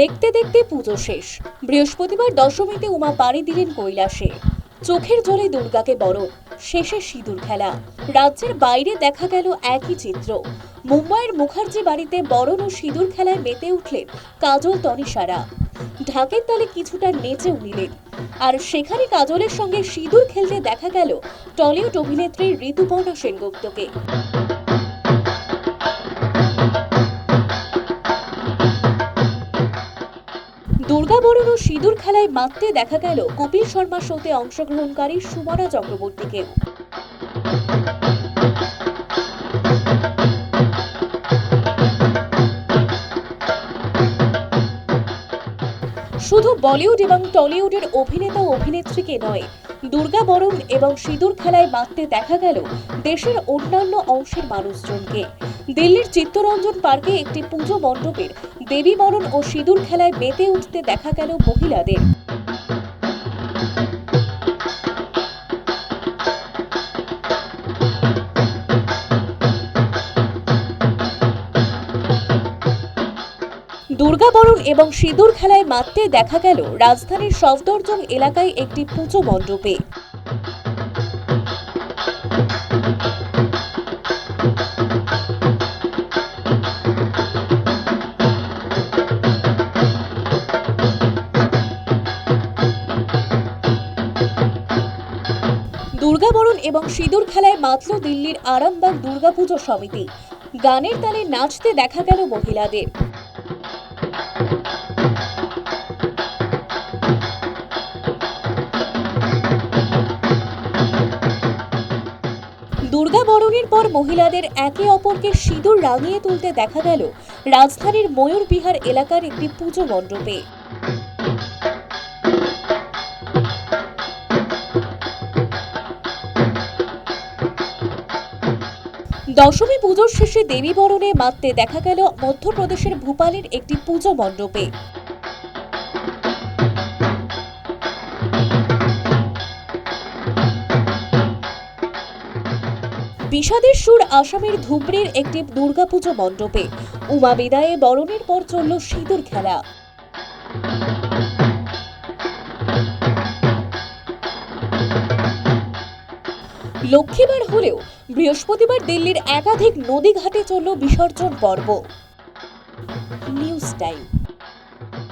দেখতে দেখতে পুজো শেষ। বৃহস্পতিবার দশমীতে উমা পাড়ি দিলেন কৈলাসে। চোখের জলে দুর্গাকে বড়, শেষে সিঁদুর খেলা। রাজ্যের বাইরে দেখা গেল একই চিত্র। মুম্বাইয়ের মুখার্জি বাড়িতে বরণ ও সিঁদুর খেলায় মেতে উঠলেন কাজল তনিষারা। ঢাকের তালে কিছুটা নেচেও নিলেন আর সেখানে কাজলের সঙ্গে সিঁদুর খেলতে দেখা গেল টলিউড অভিনেত্রী ঋতুপর্ণা সেনগুপ্তকে। দুর্গাবরণ ও সিঁদুর খেলায় মাততে দেখা গেল কপিল শর্মা শোতে অংশগ্রহণকারী সুমনা চক্রবর্তীকেও শুধু বলিউড এবং টলিউডের অভিনেতা অভিনেত্রীকে নয় দুর্গা বরণ এবং সিঁদুর খেলায় মাততে দেখা গেল দেশের অন্যান্য অংশের মানুষজনকে। দিল্লির চিত্তরঞ্জন পার্কে একটি পুজো মণ্ডপের দেবী বরণ ও সিঁদুর খেলায় মেতে উঠতে দেখা গেল মহিলাদের। দুর্গাবরণ এবং সিঁদুর খেলায় মাততে দেখা গেল রাজধানীর সফদরজং এলাকায় একটি পুজো মণ্ডপে। দুর্গাবরণ এবং সিঁদুর খেলায় মাতল দিল্লির আরামবাগ দুর্গাপুজো সমিতি। গানের তালে নাচতে দেখা গেল মহিলাদের। দুর্গা বরণের পর মহিলাদের একে অপরকে সিঁদুর রাঙিয়ে তুলতে দেখা গেল রাজধানীর ময়ূর বিহার এলাকার একটি পুজো মণ্ডপে। দশমী পুজোর শেষে দেবী বরণে মাততে দেখা গেল মধ্যপ্রদেশের ভূপালের একটি পুজো মণ্ডপে। বিষাদের সুর আসামের ধুবড়ির একটি দুর্গাপুজো মণ্ডপে। উমা বিদায়ে বরণের পর চলল সিঁদুর খেলা। লক্ষ্মীবার হলেও বৃহস্পতিবার দিল্লির একাধিক নদী ঘাটে চলল বিসর্জন পর্ব। News time.